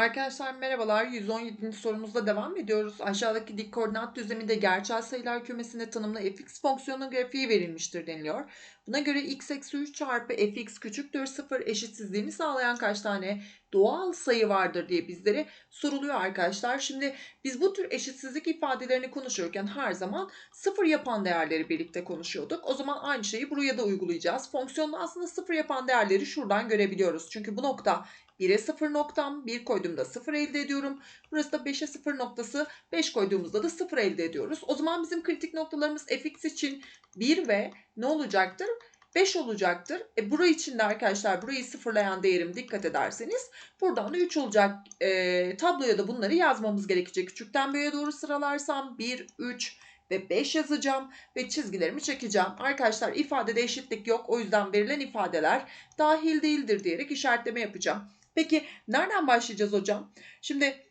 Arkadaşlar merhabalar. 117. sorumuzda devam ediyoruz. Aşağıdaki dik koordinat düzleminde gerçel sayılar kümesinde tanımlı fx fonksiyonun grafiği verilmiştir deniliyor. Buna göre x eksi 3 çarpı fx küçüktür 0 eşitsizliğini sağlayan kaç tane doğal sayı vardır diye bizlere soruluyor arkadaşlar. Şimdi biz bu tür eşitsizlik ifadelerini konuşurken her zaman sıfır yapan değerleri birlikte konuşuyorduk. O zaman aynı şeyi buraya da uygulayacağız. Fonksiyonda aslında sıfır yapan değerleri şuradan görebiliyoruz. Çünkü bu nokta 1'e 0 noktam 1 koyduğumda 0 elde ediyorum. Burası da 5'e 0 noktası 5 koyduğumuzda da 0 elde ediyoruz. O zaman bizim kritik noktalarımız fx için 1 ve ne olacaktır? 5 olacaktır. E burayı için de arkadaşlar burayı sıfırlayan değerim dikkat ederseniz buradan da 3 olacak. E, tabloya da bunları yazmamız gerekecek. Küçükten büyüğe doğru sıralarsam 1, 3 ve 5 yazacağım ve çizgilerimi çekeceğim. Arkadaşlar ifadede eşitlik yok. O yüzden verilen ifadeler dahil değildir diyerek işaretleme yapacağım. Peki nereden başlayacağız hocam? Şimdi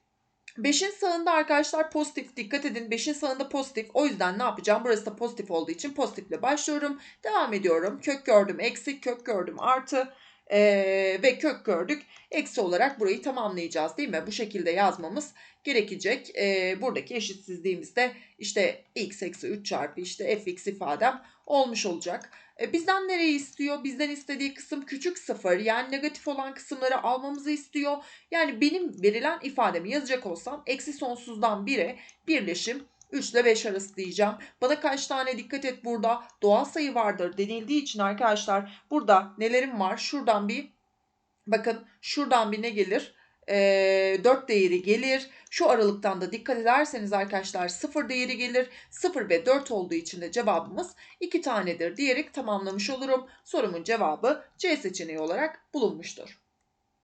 5'in sağında arkadaşlar pozitif. Dikkat edin 5'in sağında pozitif. O yüzden ne yapacağım? Burası da pozitif olduğu için pozitifle başlıyorum. Devam ediyorum. Kök gördüm eksi, kök gördüm artı ee, ve kök gördük. Eksi olarak burayı tamamlayacağız değil mi? Bu şekilde yazmamız gerekecek. Ee, buradaki eşitsizliğimizde işte x eksi 3 çarpı işte fx ifadem olmuş olacak. E, bizden nereyi istiyor? Bizden istediği kısım küçük sıfır yani negatif olan kısımları almamızı istiyor. Yani benim verilen ifademi yazacak olsam eksi sonsuzdan 1'e birleşim 3 ile 5 arası diyeceğim. Bana kaç tane dikkat et burada doğal sayı vardır denildiği için arkadaşlar burada nelerim var? Şuradan bir bakın şuradan bir ne gelir? e, 4 değeri gelir. Şu aralıktan da dikkat ederseniz arkadaşlar 0 değeri gelir. 0 ve 4 olduğu için de cevabımız 2 tanedir diyerek tamamlamış olurum. Sorumun cevabı C seçeneği olarak bulunmuştur.